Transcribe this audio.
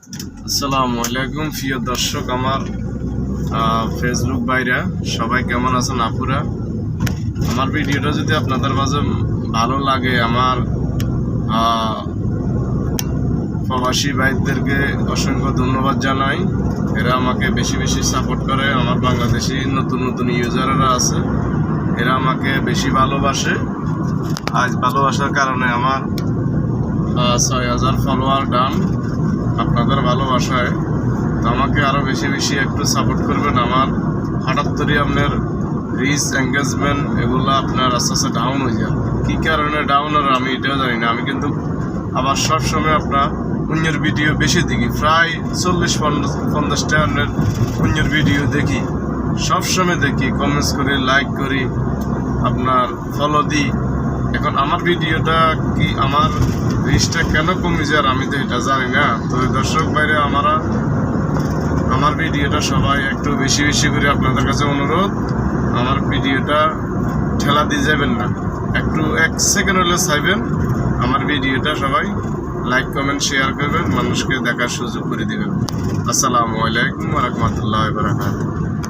আসসালামু আলাইকুম প্রিয় দর্শক, আমার ফেসবুক বাইরা সবাই কেমন আছেন আপুরা? আমার ভিডিওটা যদি আপনাদের মাঝে ভালো লাগে, আমার প্রবাসী ভাইদেরকে অসংখ্য ধন্যবাদ জানাই। এরা আমাকে বেশি বেশি সাপোর্ট করে, আমার বাংলাদেশি নতুন নতুন ইউজাররা আছে, এরা আমাকে বেশি ভালোবাসে। আজ ভালোবাসার কারণে আমার ছয় হাজার ফলোয়ার ডান আপনাদের ভালোবাসায়। তো আমাকে আরও বেশি বেশি একটু সাপোর্ট করবেন আমার হঠাৎ আপনার রিচ এঙ্গেজমেন্ট এগুলো আপনার আস্তে আস্তে ডাউন হয়ে যায় কী কারণে ডাউন আর আমি এটাও জানি না। আমি কিন্তু আবার সবসময় আপনার অন্যের ভিডিও বেশি দেখি। প্রায় চল্লিশ পঞ্চাশ পঞ্চাশটা আপনার অন্যের ভিডিও দেখি। সবসময় দেখি কমেন্টস করি লাইক করি, আপনার ফলো দিই। এখন আমার ভিডিওটা কি, আমার রিচটা কেন কমে যায় আমি তো এটা জানি না। তো দর্শক বাইরে আমরা আমার ভিডিওটা সবাই একটু বেশি বেশি করে আপনাদের কাছে অনুরোধ, আমার ভিডিওটা ঠেলা দিয়ে যাবেন না। একটু এক সেকেন্ড হলে চাইবেন, আমার ভিডিওটা সবাই লাইক কমেন্ট শেয়ার করবেন, মানুষকে দেখার সুযোগ করে দিবেন। আসসালামু আলাইকুম রহমতুল্লাহ বারাকাতুহু।